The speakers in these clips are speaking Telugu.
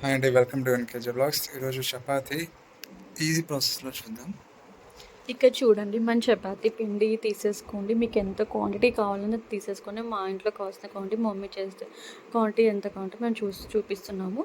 హాయ్ అండి వెల్కమ్ టు ఎన్కేజీ బ్లాగ్స్. ఈరోజు చపాతి. ఈజీ ప్రాసెస్లో చూద్దాం. ఇక్కడ చూడండి మన చపాతీ పిండి తీసేసుకోండి. మీకు ఎంత క్వాంటిటీ కావాలన్నది అది తీసేసుకోండి. మా ఇంట్లో కావాల్సిన క్వాంటిటీ మమ్మీ చేస్తే క్వాంటిటీ ఎంత క్వాంటిటీ మేము చూసి చూపిస్తున్నాము.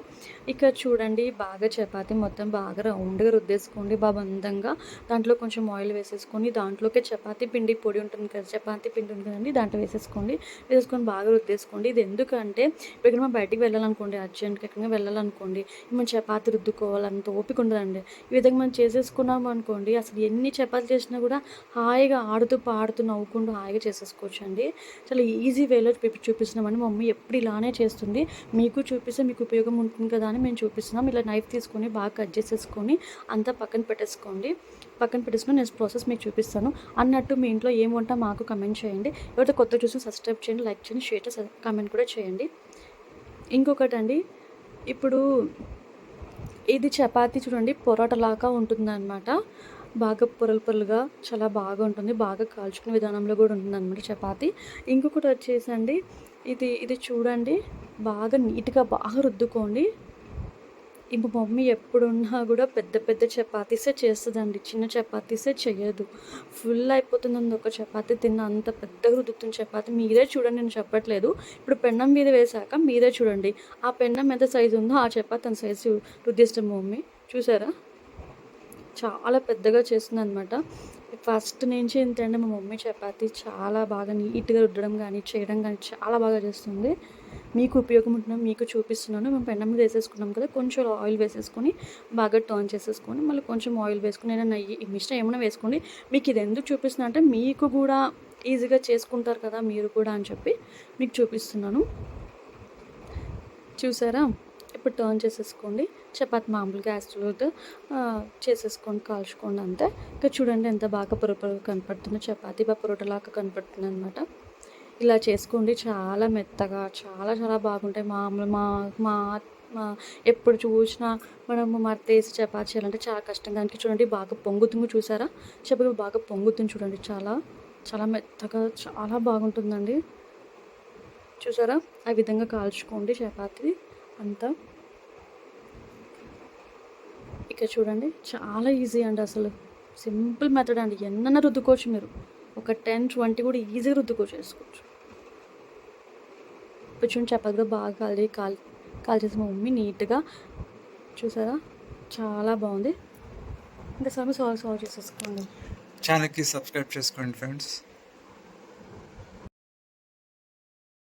ఇక్కడ చూడండి బాగా చపాతీ మొత్తం బాగా రౌండ్గా రుద్దేసుకోండి. బాగా అందంగా దాంట్లో కొంచెం ఆయిల్ వేసేసుకొని దాంట్లోకి చపాతీ పిండి పొడి ఉంటుంది కదా చపాతీ పిండి ఉంటుంది కదండి దాంట్లో వేసేసుకోండి. వేసేసుకొని బాగా రుద్దేసుకోండి. ఇది ఎందుకంటే ఇప్పుడు మనం బయటికి వెళ్ళాలనుకోండి అర్జెంట్గా ఎక్కడికి వెళ్ళాలనుకోండి మనం చపాతీ రుద్దుకోవాలంత ఓపిక ఉండదండి. ఈ విధంగా మనం చేసేసుకున్నాం అనుకోండి అసలు ఎన్ని చపాతీ చేసినా కూడా హాయిగా ఆడుతూ పాడుతూ నవ్వుకుంటూ హాయిగా చేసేసుకోవచ్చు అండి చాలా ఈజీ వేలో చూపిస్తున్నామని మమ్మీ ఎప్పుడు ఇలానే చేస్తుంది. మీకు చూపిస్తే మీకు ఉపయోగం ఉంటుంది కదా అని మేము చూపిస్తున్నాం. ఇలా నైఫ్ తీసుకొని బాగా కట్ చేసేసుకొని అంతా పక్కన పెట్టేసుకోండి. పక్కన పెట్టేసుకొని నేను ప్రాసెస్ మీకు చూపిస్తాను. అన్నట్టు మీ ఇంట్లో ఏం వంట మాకు కమెంట్ చేయండి. ఎవరైతే కొత్త చూసి సబ్స్క్రైబ్ చేయండి లైక్ చేయండి షేర్ చేసి కమెంట్ కూడా చేయండి. ఇంకొకటి అండి ఇప్పుడు ఇది చపాతీ చూడండి పొరాటలాగా ఉంటుందన్నమాట. బాగా పొరలు పొరలుగా చాలా బాగా ఉంటుంది. బాగా కాల్చుకునే విధానంలో కూడా ఉంటుంది అనమాట చపాతి. ఇంకొకటి వచ్చేసి అండి ఇది ఇది చూడండి. బాగా నీట్గా బాగా రుద్దుకోండి. ఇప్పుడు మమ్మీ ఎప్పుడున్నా కూడా పెద్ద పెద్ద చపాతీసే చేస్తుందండి. చిన్న చపాతీసే చేయదు. ఫుల్ అయిపోతుంది ఒక చపాతీ తిన్న అంత పెద్దగా రుద్దుతున్న చపాతీ. మీరే చూడండి నేను చెప్పట్లేదు. ఇప్పుడు పెన్నం మీద వేసాక మీరే చూడండి. ఆ పెన్నం ఎంత సైజు ఉందో ఆ చపాతీ అంత సైజు రుద్దిస్తాం మమ్మీ. చూసారా? చాలా పెద్దగా చేస్తుంది అనమాట ఫస్ట్ నుంచి ఏంటంటే మా మమ్మీ చపాతీ చాలా బాగా నీట్గా రుద్దడం కానీ చేయడం కానీ చాలా బాగా చేస్తుంది. మీకు ఉపయోగం ఉంటున్నాం మీకు చూపిస్తున్నాను. మేము పెన్నం మీద వేసేసుకున్నాం కదా కొంచెం ఆయిల్ వేసేసుకొని బాగా టర్న్ చేసేసుకొని మళ్ళీ కొంచెం ఆయిల్ వేసుకుని ఏదైనా నెయ్యి మిషన్ ఏమైనా వేసుకోండి. మీకు ఇది ఎందుకు చూపిస్తున్నా అంటే మీకు కూడా ఈజీగా చేసుకుంటారు కదా మీరు కూడా అని చెప్పి మీకు చూపిస్తున్నాను. చూసారా? ఇప్పుడు టర్న్ చేసేసుకోండి. చపాతి మామూలు గ్యాస్లో చేసేసుకోండి కాల్చుకోండి అంతే. ఇంకా చూడండి ఎంత బాగా పొర కనపడుతుందో. చపాతి బాగా పొరటలాగా కనపడుతుంది అనమాట ఇలా చేసుకోండి. చాలా మెత్తగా చాలా చాలా బాగుంటాయి. మామూలు మా మా మా ఎప్పుడు చూసినా మనము మరతేసి చపాతి చేయాలంటే చాలా కష్టం దానికి చూడండి బాగా పొంగుతుంది చూసారా? చపాతి బాగా పొంగుతుంది చూడండి చాలా. చాలా మెత్తగా చాలా బాగుంటుందండి. చూసారా? ఆ విధంగా కాల్చుకోండి చపాతీ. అంతా. ఇక చూడండి చాలా ఈజీ అండి అసలు. సింపుల్ మెథడ్ అండి. ఎన్నైనా రుద్దుకోవచ్చు మీరు. ఒక టెన్ ట్వంటీ కూడా ఈజీగా రుద్దుకోవచ్చు చేసుకోవచ్చు. ఇప్పుడు చూడండి బాగా కాలి కాల్ కాల్ చేసి మా మమ్మీ నీట్గా చూసారా? చాలా బాగుంది. ఇంకా సార్ సాల్వ్ సాల్వ్ చేసేసుకోండి. ఛానల్కి సబ్స్క్రైబ్ చేసుకోండి ఫ్రెండ్స్